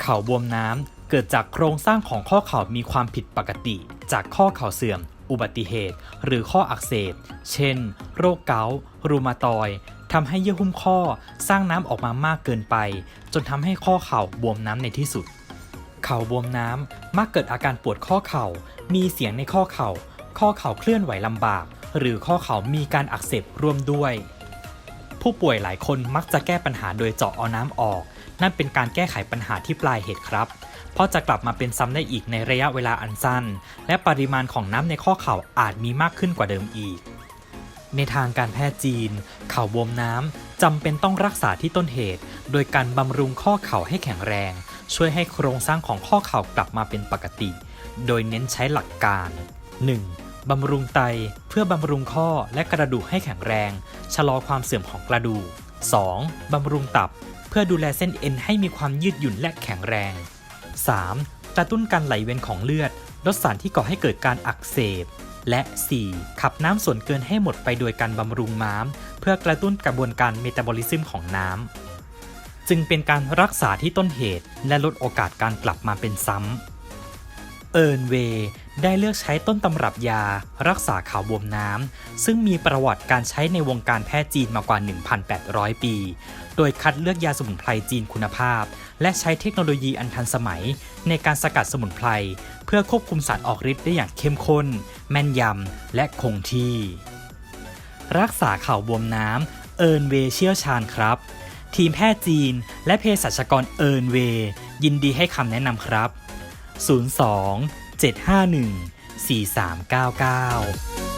เข่าบวมน้ำ เกิดจากโครงสร้างของข้อเข่ามีความผิดปกติ จากข้อเข่าเสื่อม อุบัติเหตุ หรือข้ออักเสบ เช่น โรคเกาต์รูมาตอยทำให้เยื่อหุ้มข้อสร้างน้ำออกมามากเกินไป จนทำให้ข้อเข่าบวมน้ำในที่สุด เข่าบวมน้ำมักเกิดอาการปวดข้อเข่า มีเสียงในข้อเข่า ข้อเข่าเคลื่อนไหวลำบาก หรือข้อเข่ามีการอักเสบร่วมด้วย ผู้ป่วยหลายคนมักจะแก้ปัญหาโดยเจาะเอาน้ำออก นั่นเป็นการแก้ไขปัญหาที่ปลายเหตุครับ เพราะจะกลับมาเป็นซ้ำได้อีกในระยะเวลาอันสั้น และปริมาณของน้ำในข้อเข่าอาจมีมากขึ้นกว่าเดิมอีก ในทางการแพทย์จีน เข่าบวมน้ำจำเป็นต้องรักษาที่ต้นเหตุ โดยการบำรุงข้อเข่าให้แข็งแรง ช่วยให้โครงสร้างของข้อเข่ากลับมาเป็นปกติ โดยเน้นใช้หลักการ 1. บำรุงไตเพื่อบำรุงข้อและกระดูกให้แข็งแรง ชะลอความเสื่อมของกระดูก 2. บำรุงตับ เพื่อดูแลเส้นเอ็นให้มีความยืดหยุ่นและแข็งแรง 3. กระตุ้นการไหลเวียนของเลือด ลดสารที่ก่อให้เกิดการอักเสบ และ 4. ขับน้ำส่วนเกินให้หมดไปโดยการบำรุงม้าม เพื่อกระตุ้นกระบวนการเมตาบอลิซึมของน้ำจึงเป็นการรักษาที่ต้นเหตุและลดโอกาสการกลับมาเป็นซ้ำ เอิร์นเวย์ได้เลือกใช้ต้นตำรับยา รักษาข่าวบวมน้ำ ซึ่งมีประวัติการใช้ในวงการแพทย์จีนมากว่า 1,800 ปี โดยคัดเลือกยาสมุนไพรจีนคุณภาพ และใช้เทคโนโลยีอันทันสมัย ในการสกัดสมุนไพร เพื่อควบคุมสารออกฤทธิ์ได้อย่างเข้มข้น แม่นยำ และคงที่ รักษาข่าวบวมน้ำ เอิร์นเวย์เชี่ยวชาญครับ ทีมแพทย์จีน และเภสัชกรเอิร์นเวย์ยินดีให้คำแนะนำครับ 02 751 4399